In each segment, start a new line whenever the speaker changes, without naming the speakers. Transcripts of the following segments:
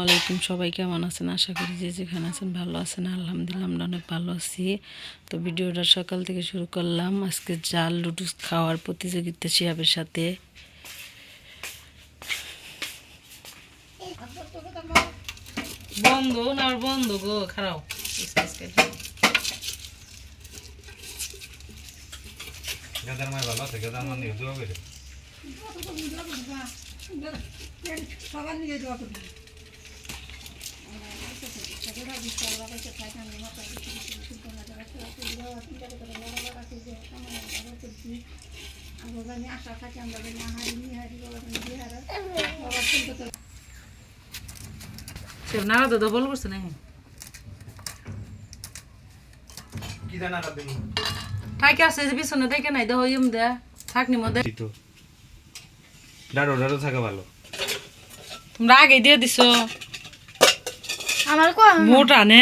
আলাইকুম সবাই কেমন আছেন? আশা করি যে যেখানে আছেন ভালো আছেন। আলহামদুলিল্লাহ আমরা অনেক ভালো আছি। তো ভিডিওটা সকাল থেকে শুরু করলাম। আজকে জাল লুডুস খাওয়ার প্রতিযোগিতা শিহাবের সাথে। বন্ধ না বন্ধ গো
গাদার মায় ভালো আছে? গাদার মানে দোয়া করে।
না দাদা বল করছে না
কি জানা রাতে
থাকে আছে যে পিছনে দেখে নাই দেখো ইম দে থাকনি মধ্যে
তো ডাড়ো ডাড়ো থাকা ভালো
তোমরা আগে দিয়ে দিছো
আমার কম।
মোটা নে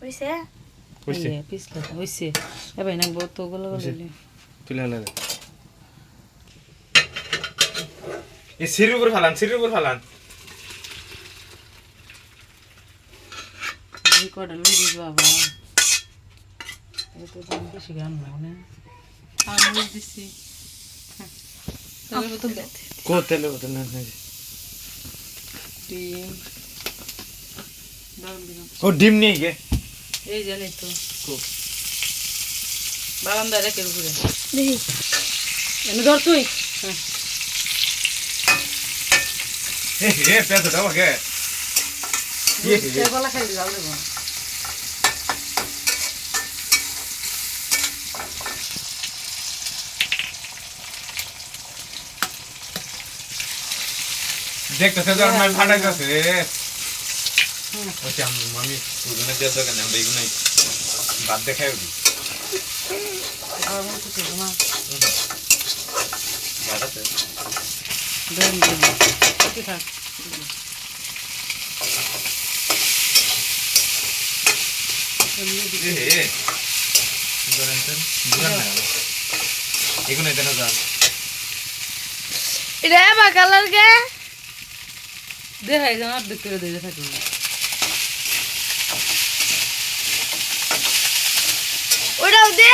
হইছে?
এই পিছলে হইছে। এবার না বহুত তো গুলো
তুলে হালা এ সিঁড়ির উপর ফালান সিঁড়ির উপর ফালান।
এই কটা বাবা। এই দাম বেশি গান না। আমি দিছি তাহলে তো
কো তেলে কত না
ডিম
ও ডিম নেই গে
এই জানি তো
কো
বারান্দা রেখে উপরে
দেখি
এনে ধর তুই হ্যাঁ
হে দাও গে ইয়ে
গলা খাই যাও
দেখতেছে তো আমার ফাটাই যাচ্ছে ওকে আমি ওজনে দিয়ে দোকান আমরা এগুলো বাদ দেখাই
আর মন কিছু না
এগুলো যান।
এটা বা কালার কে?
দেখাই যান আর দেখতে দেখে থাকি
ওটাও দে।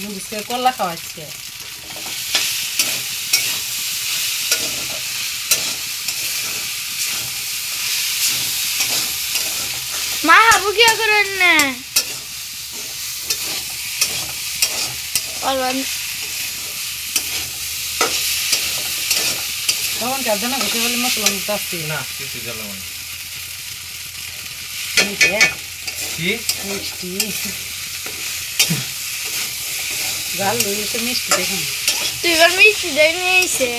মুদিসকে কলা খাওয়াচ্ছে।
করেন না? পারবেন
তখন কাজ না ঘুষে বলে মশলা নিতে আসছি
না। কিছু জ্বালাবো না। কি?
মিষ্টি। জাল লইছে মিষ্টি দেখুন।
তুই এবার মিষ্টি দেয় নিয়েছে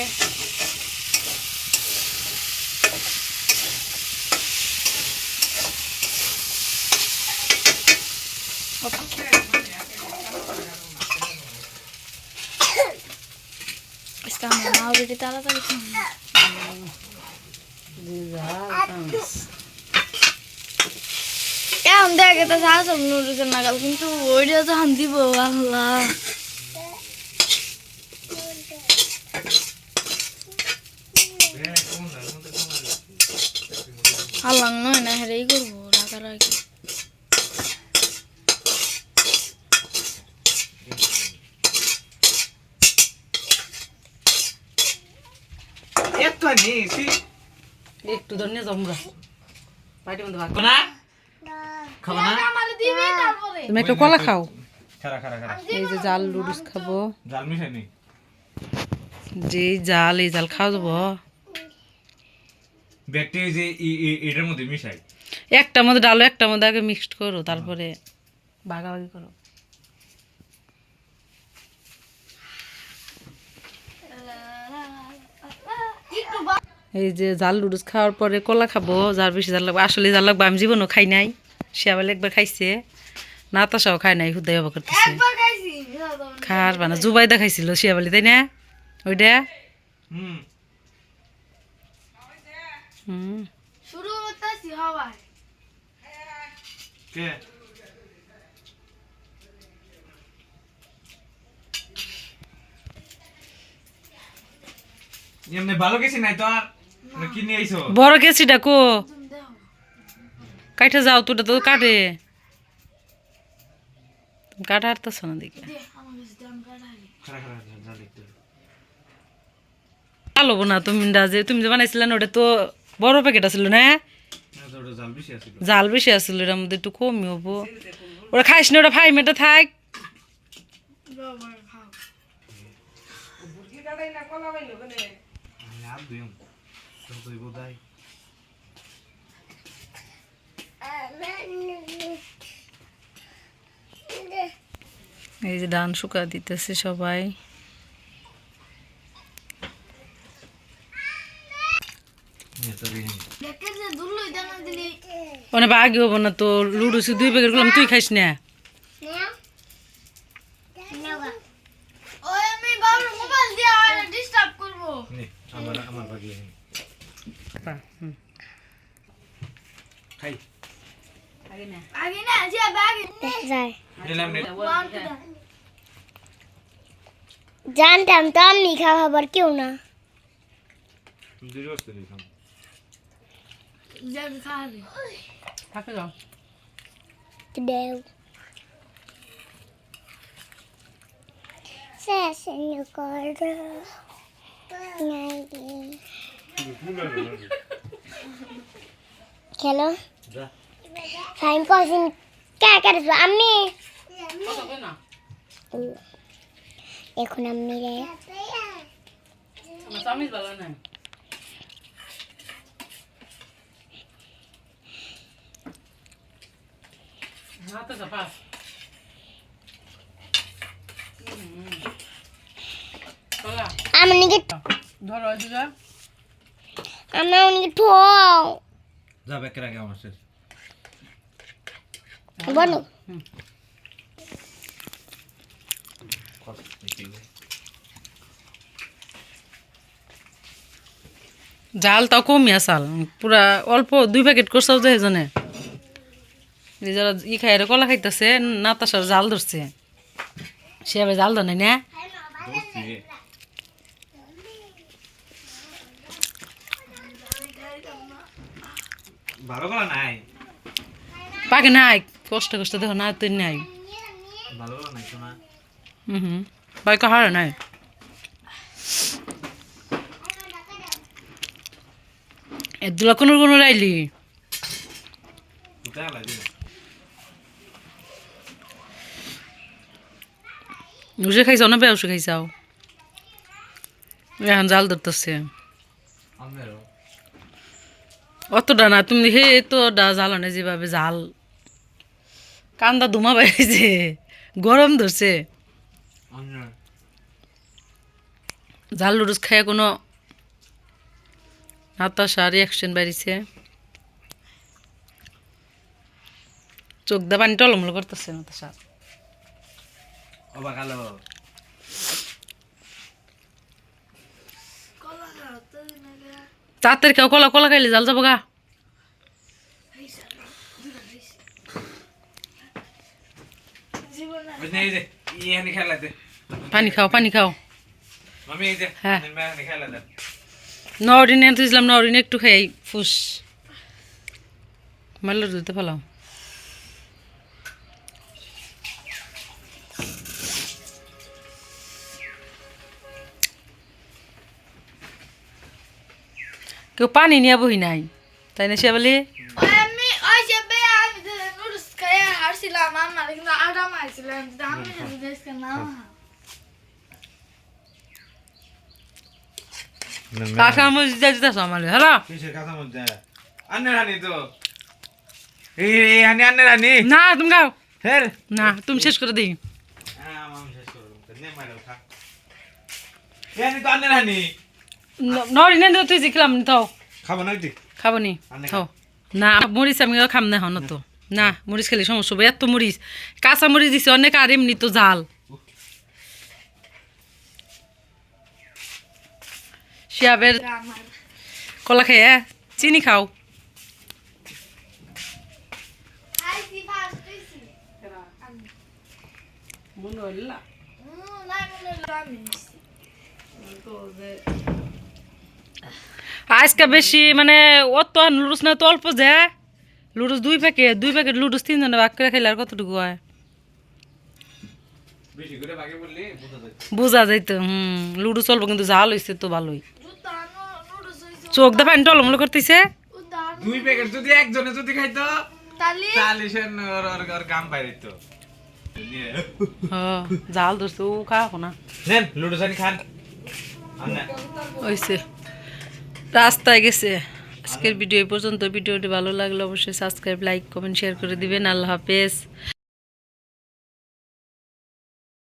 আমার মা যদি তাড়াতাড়ি খাবে এখন দেখে তো সব নুডলসের নাগাল, কিন্তু ওইটা যখন দিব, আল্লাহ। আল্লাহ, নয় না, হেরেই করব, রাগারাগি।
এত
একটু ধরে জমরা পাইটি মধ্যে ভাগ
না। খাব না?
তুমি একটা কলা খাও।
খারা খারা খারা।
এই যে জাল লুডুস খাব।
জাল
যে জাল এই জাল খাওয়া যাব।
ব্যাগটি যে ই- ই- এটার মধ্যে মিশাই।
একটা মধ্যে ডালো একটা মধ্যে আগে মিক্সড করো তারপরে ভাগাভাগি করো। এই যে জাল লুডুস খাওয়ার পরে কলা খাব যার বেশি জাল লাগবে। আসলে জাল লাগবে আমি জীবনও খাই নাই। সে আবার একবার খাইছে। নাতাশাও খায় নাই হুদাই অবাক করতেছে। খার বানা জুবাই দেখাইছিল শিয়াবালি তাই না? ওইটা
হুম।
হুম।
শুরু করতেছি হওয়ায়
কে? এমনি ভালো কিছু নাই তো আর
বড় কেসিটা কো।
তুমি
কাইটা যাও তোটা তো কাটে। কাটা হারতেছ না দেখে। ভালো না তুমি না যে তুমি যে বানাইছিলে না ওটা তো বড় প্যাকেট আছিল না?
জাল বেশি
আছিল। এটার মধ্যে একটু কমই হব। ওটা খাইস না ওটা ফাই মেটা থাক।
বাবা
দুই
এই যে ধান শুকা দিতেছে সবাই। অনেক আগে হব না তো লুডুসি দুই প্যাকেট করলাম তুই খাইস না?
আমার আমার বাকি
হুম।
খাই
আগে না যে আগে
নিলাম নে
জানতাম তো আমি খাবার কেউ না
দুই বস্তু দিলাম
যে খাবে
খেলো
যা
ফাইন কসিন কে করছ আমি এখন আমি রে আমি
ধরো এই
যা বেকের আগে আমার শেষ।
বলো।
জাল তাও কমিয়া চাল পুরা অল্প দুই প্যাকেট করছাও যে এজনে যারা ই খাই কলা খাইতেছে নাতাসার জাল ধরছে। সে আবার জাল ধরে না?
ভালো নাই?
পাকে নাই কষ্ট কষ্ট দেখো না তুই নাই।
ভালো নাই শোনা
হুম হুম বাইকে নাই? এদুলা কোনো কোনো রাইলি? উসে খাইছাও না বেউসে খাইছাও এখন জাল ধরতেছে।
আমারও।
অতটা না, তুমি হে তো ডা জাল না যেভাবে জাল কান্দা ধুমা বাইছে গরম ধরছে। জাল লুডুস খায় কোনো হাতাশা রিয়াকশন বাড়িছে। চোখ দা পানি টলমল করতেছে নাতাশা
অবাক আলো
কলা খাও তো না
চাতের কেউ কলা কলা খাইলে জাল যাব গা পানি খাও পানি খাও। হ্যাঁ। নরিনে তুইছিলাম নরিনে একটু খাই ফুস। মাল দিতে ফেলাও
আটা মারছিলাম কিন্তু আমি যদি দেশকে না।
কাঁচা মরিচ দিয়ে দিতেছ আমার হ্যালো?
কিসের মধ্যে আন্নে রানি তো। এই এই হানি আন্নে রানি
না তুমি খাও।
ফের?
না তুমি শেষ করে দিই।
হ্যাঁ আমি শেষ করব নে মারো খা ইহানি তো আন্নে নরি
না তুই জিখলাম তো?
খাব না?
খাব না মরিচ আমি খাম না হন না মরিচ খেলে সমস্যা হবে এত মরিচ কাঁচা মরিচ দিছে অনেক আর জাল। শিয়াবের কলা খেয়ে চিনি খাও। মনে
হল
আজকে বেশি মানে অত লুডুস না তো অল্প যে। লুডুস দুই প্যাকেট দুই প্যাকেট লুডুস তিনজনে ভাগ করে খেলে আর কতটুকু হয়?
বেশি করে বাকি বললি বোঝা
যাইতো হুম লুডুস অল্প কিন্তু জাল হয়েছে তো ভালোই। চোখ দা পানি টলমল করতেছে?
দুই প্যাকেট যদি একজনে যদি খাইতো তাহলে? ওর ওর ওর গাম বাইরে তো
হ্যাঁ জাল ধরছে ও খাব না।
নেন খান।
হয়েছে রাস্তায় গেছে। আজকের ভিডিও এই পর্যন্ত। ভিডিওটি ভালো লাগলে অবশ্যই সাবস্ক্রাইব, লাইক, কমেন্ট, শেয়ার করে দিবেন। আল্লাহ হাফেজ।